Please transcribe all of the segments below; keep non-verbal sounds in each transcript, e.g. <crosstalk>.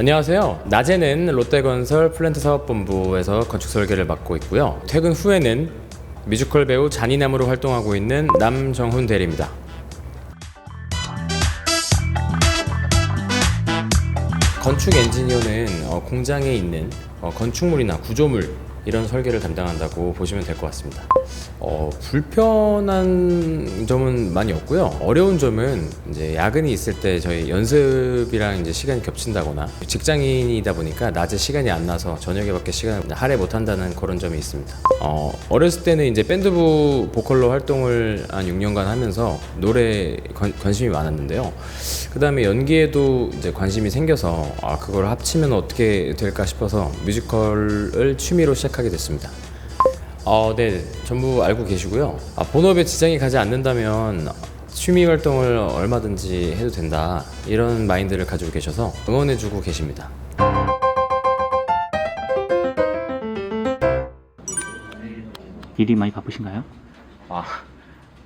안녕하세요. 낮에는 롯데건설 플랜트 사업본부에서 건축 설계를 맡고 있고요. 퇴근 후에는 뮤지컬 배우 잔이남으로 활동하고 있는 남정훈 대리입니다. 건축 엔지니어는 어, 공장에 있는 어, 건축물이나 구조물 이런 설계를 담당한다고 보시면 될 것 같습니다. 어, 불편한 점은 많이 없고요. 어려운 점은 이제 야근이 있을 때 저희 연습이랑 이제 시간이 겹친다거나 직장인이다 보니까 낮에 시간이 안 나서 저녁에밖에 시간을 할애 못 한다는 그런 점이 있습니다. 어, 어렸을 때는 이제 밴드부 보컬로 활동을 한 6년간 하면서 노래 관, 관심이 많았는데요. 그 다음에 연기에도 이제 관심이 생겨서 아, 그걸 합치면 어떻게 될까 싶어서 뮤지컬을 취미로 시작 하게 됐습니다. 어, 네, 전부 알고 계시고요. 아, 본업에 지장이 가지 않는다면 취미 활동을 얼마든지 해도 된다 이런 마인드를 가지고 계셔서 응원해주고 계십니다. 일이 많이 바쁘신가요? 아,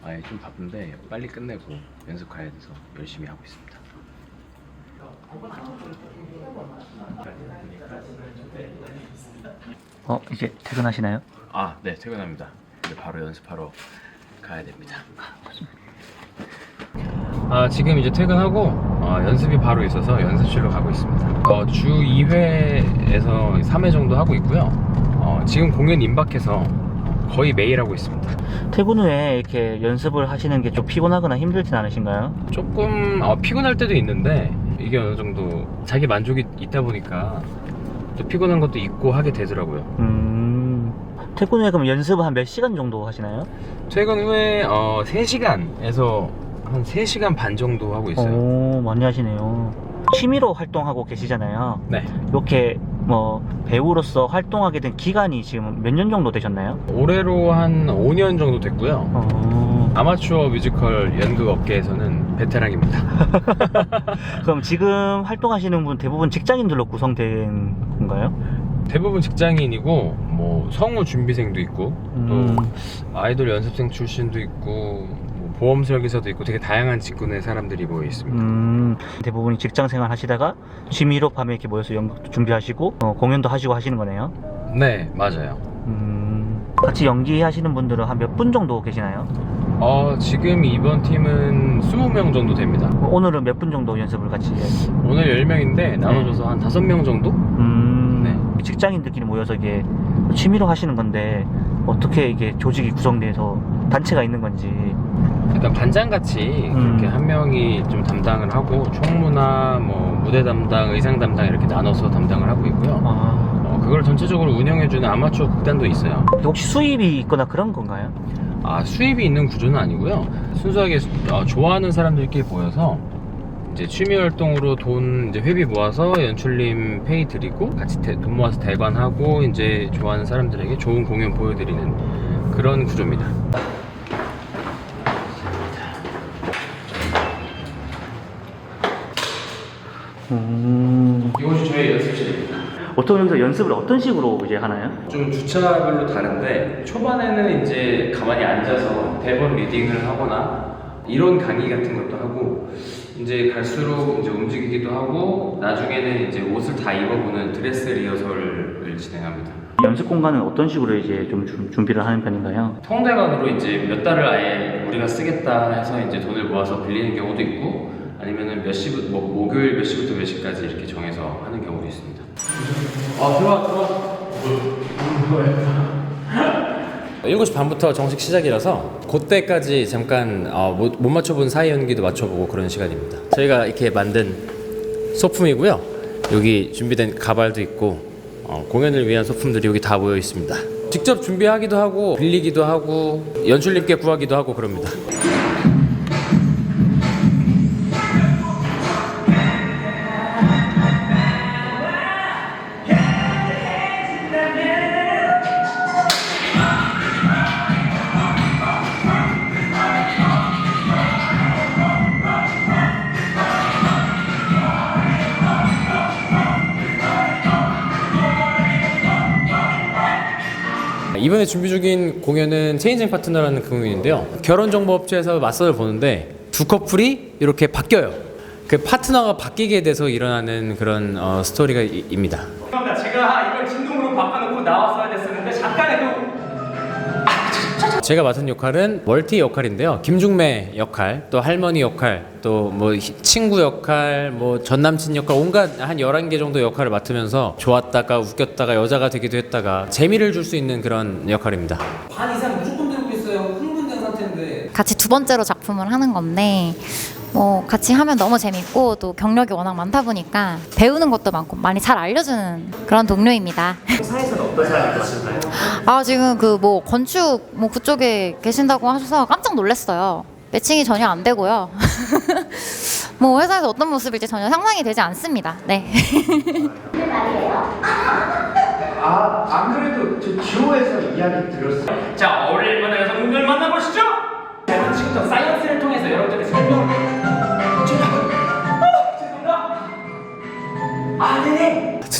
아, 좀 바쁜데 빨리 끝내고 연습 가야 돼서 열심히 하고 있습니다. 어 이제 퇴근하시나요? 아, 네, 퇴근합니다. 이제 바로 연습하러 가야 됩니다. 아, 지금 이제 퇴근하고 어, 연습이 바로 있어서 연습실로 가고 있습니다. 어, 주 2회에서 3회 정도 하고 있고요. 어, 지금 공연 임박해서 거의 매일 하고 있습니다. 퇴근 후에 이렇게 연습을 하시는 게 좀 피곤하거나 힘들진 않으신가요? 조금 어, 피곤할 때도 있는데 이게 어느 정도 자기 만족이 있다 보니까 또 피곤한 것도 있고 하게 되더라고요. 음 퇴근 후에 그럼 연습을 한몇 시간 정도 하시나요? 퇴근 후에 어, 3시간에서 한 3시간 반 정도 하고 있어요. 오 많이 하시네요. 취미로 활동하고 계시잖아요. 네. 이렇게 뭐 배우로서 활동하게 된 기간이 지금 몇 년 정도 되셨나요? 올해로 한 5년 정도 됐고요. 어, 아마추어 뮤지컬 연극 업계에서는 베테랑입니다. <laughs> 그럼 지금 활동하시는 분 대부분 직장인들로 구성된 건가요? 대부분 직장인이고 뭐 성우 준비생도 있고 음. 또 아이돌 연습생 출신도 있고 뭐 보험 설계사도 있고 되게 다양한 직군의 사람들이 모여 있습니다. 음, 대부분이 직장 생활 하시다가 취미로 밤에 이렇게 모여서 연극도 준비하시고 어, 공연도 하시고 하시는 거네요. 네, 맞아요. 음, 같이 연기하시는 분들은 한 몇 분 정도 계시나요? 어, 지금 이번 팀은 20명 정도 됩니다. 어, 오늘은 몇 분 정도 연습을 같이? 오늘 10명인데 나눠줘서 한 5명 정도? 음, 네. 직장인들끼리 모여서 이게 취미로 하시는 건데 어떻게 이게 조직이 구성돼서 단체가 있는 건지 일단 반장같이 음. 그렇게 한 명이 좀 담당을 하고 총무나 뭐 무대 담당, 의상 담당 이렇게 나눠서 담당을 하고 있고요. 아, 어, 그걸 전체적으로 운영해주는 아마추어 극단도 있어요. 혹시 수입이 있거나 그런 건가요? 아 수입이 있는 구조는 아니고요. 순수하게 어, 좋아하는 사람들끼리 모여서 이제 취미 활동으로 돈 이제 회비 모아서 연출님 페이 드리고 같이 대- 돈 모아서 대관하고 이제 좋아하는 사람들에게 좋은 공연 보여드리는 그런 구조입니다. 음, 이곳이 저희 연습실입니다. 보통 여기서 연습을 어떤 식으로 이제 하나요? 좀 주차별로 다른데 초반에는 이제 가만히 앉아서 대본 리딩을 하거나 이론 강의 같은 것도 하고 이제 갈수록 이제 움직이기도 하고 나중에는 이제 옷을 다 입어보는 드레스 리허설을 진행합니다. 연습 공간은 어떤 식으로 이제 좀 준- 준비를 하는 편인가요? 통대관으로 이제 몇 달을 아예 우리가 쓰겠다 해서 이제 돈을 모아서 빌리는 경우도 있고 아니면은 몇 시부터 뭐 목요일 몇 시부터 몇 시까지 이렇게 정해서 하는 경우도 있습니다. 아 들어와 들어와. 7시 반부터 정식 시작이라서 그때까지 잠깐 어, 못, 못 맞춰본 사이 연기도 맞춰보고 그런 시간입니다. 저희가 이렇게 만든 소품이고요. 여기 준비된 가발도 있고 어, 공연을 위한 소품들이 여기 다 모여 있습니다. 직접 준비하기도 하고 빌리기도 하고 연출님께 구하기도 하고 그럽니다. 이번에 준비 중인 공연은 체인징 파트너라는 그 공연인데요. 결혼 정보 업체에서 맞선을 보는데 두 커플이 이렇게 바뀌어요. 그그 파트너가 바뀌게 돼서 일어나는 그런 어, 스토리가 이- 입니다. 죄송합니다. 제가 이걸 진동으로 바꿔놓고 나왔어야 됐었는데 잠깐의 그 제가 맡은 역할은 멀티 역할인데요. 김중매 역할, 또 할머니 역할, 또 뭐 친구 역할, 뭐 전남친 역할 온갖 한 11개 정도 역할을 맡으면서 좋았다가 웃겼다가 여자가 되기도 했다가 재미를 줄 수 있는 그런 역할입니다. 반 이상 무조건 들고 있어요. 흥분된 상태인데. 같이 두 번째로 작품을 하는 건데 뭐 같이 하면 너무 재밌고 또 경력이 워낙 많다 보니까 배우는 것도 많고 많이 잘 알려주는 그런 동료입니다. 상에서는 어떤 사람이 좋았을까요? 아 지금 그 뭐 건축 뭐 그쪽에 계신다고 하셔서 깜짝 놀랐어요. 매칭이 전혀 안 되고요. <laughs> 뭐 회사에서 어떤 모습일지 전혀 상상이 되지 않습니다. 네. 아, 안 그래도 저 지오에서 이야기 들었어요. 자 어릴 만한 여성분들 만나보시죠. 제가 지금부터 사이언스를 통해서 여러분들의 설명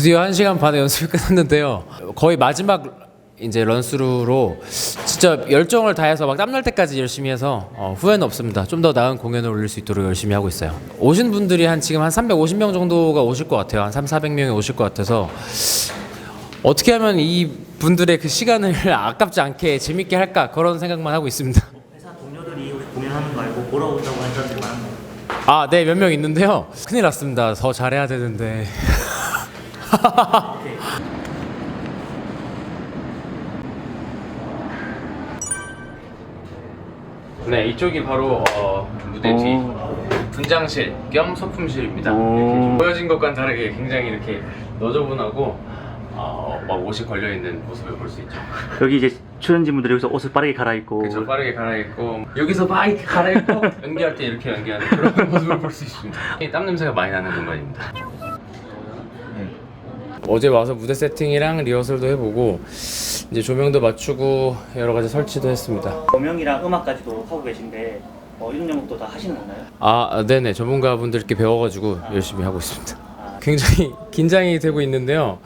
드디어 1시간 반의 연습이 끝났는데요. 거의 마지막 이제 런스루로 진짜 열정을 다해서 막 땀날 때까지 열심히 해서 어, 후회는 없습니다. 좀 더 나은 공연을 올릴 수 있도록 열심히 하고 있어요. 오신 분들이 한 지금 한 350명 정도가 오실 것 같아요. 한 3, 400명이 오실 것 같아서 어떻게 하면 이 분들의 그 시간을 <laughs> 아깝지 않게 재밌게 할까 그런 생각만 하고 있습니다. 회사 동료들이 공연하는 거 알고 보러 온다고 하는 사람들이 많은가요? 아, 네, 몇 명 있는데요. 큰일 났습니다. 더 잘해야 되는데. <laughs> <laughs> 네, 이쪽이 바로 어, 무대 뒤 분장실 겸 소품실입니다. 이렇게 좀 보여진 것과는 다르게 굉장히 이렇게 너저분하고 어, 막 옷이 걸려 있는 모습을 볼 수 있죠. 여기 이제 출연진 분들이 여기서 옷을 빠르게 갈아입고 그렇죠. 빠르게 갈아입고 여기서 막 이렇게 갈아입고 연기할 때 이렇게 연기하는 그런 <laughs> 모습을 볼 수 있습니다. 땀 냄새가 많이 나는 공간입니다. 어제 와서 무대 세팅이랑 리허설도 해보고 이제 조명도 맞추고 여러 가지 설치도 했습니다. 조명이랑 음악까지도 하고 계신데 어, 이런 영업도 다 하시는 건가요? 아, 네네 전문가분들께 배워가지고 열심히 하고 있습니다. 굉장히 긴장이 되고 있는데요.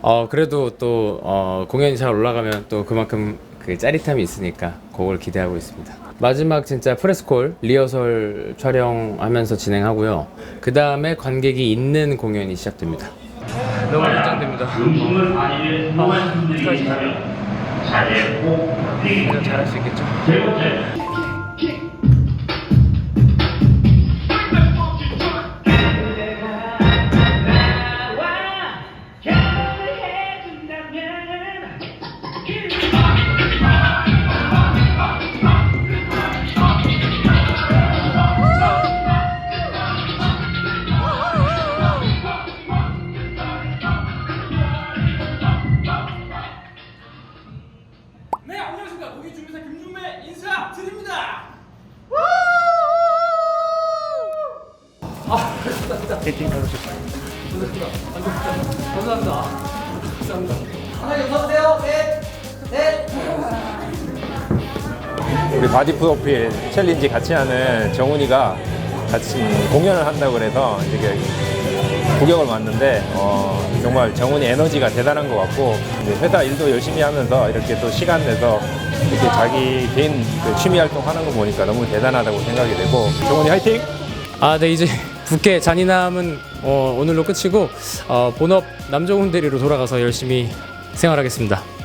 어 그래도 또 어, 공연이 잘 올라가면 또 그만큼 그 짜릿함이 있으니까 그걸 기대하고 있습니다. 마지막 진짜 프레스콜 리허설 촬영하면서 진행하고요. 그 다음에 관객이 있는 공연이 시작됩니다. 너무 긴장됩니다. 공연 잘할 수 있겠죠? 하나 웃어주세요. 넷. 넷. 우리 바디 프로필 챌린지 같이 하는 정훈이가 같이 공연을 한다고 그래서 이제 그 구경을 왔는데 어, 정말 정훈이 에너지가 대단한 것 같고 이제 회사 일도 열심히 하면서 이렇게 또 시간 내서 이렇게 자기 개인 그 취미 활동 하는 거 보니까 너무 대단하다고 생각이 되고 정훈이 화이팅! 아, 네 이제 국회 잔인함은 어, 오늘로 끝이고 어, 본업 남정훈 대리로 돌아가서 열심히 생활하겠습니다.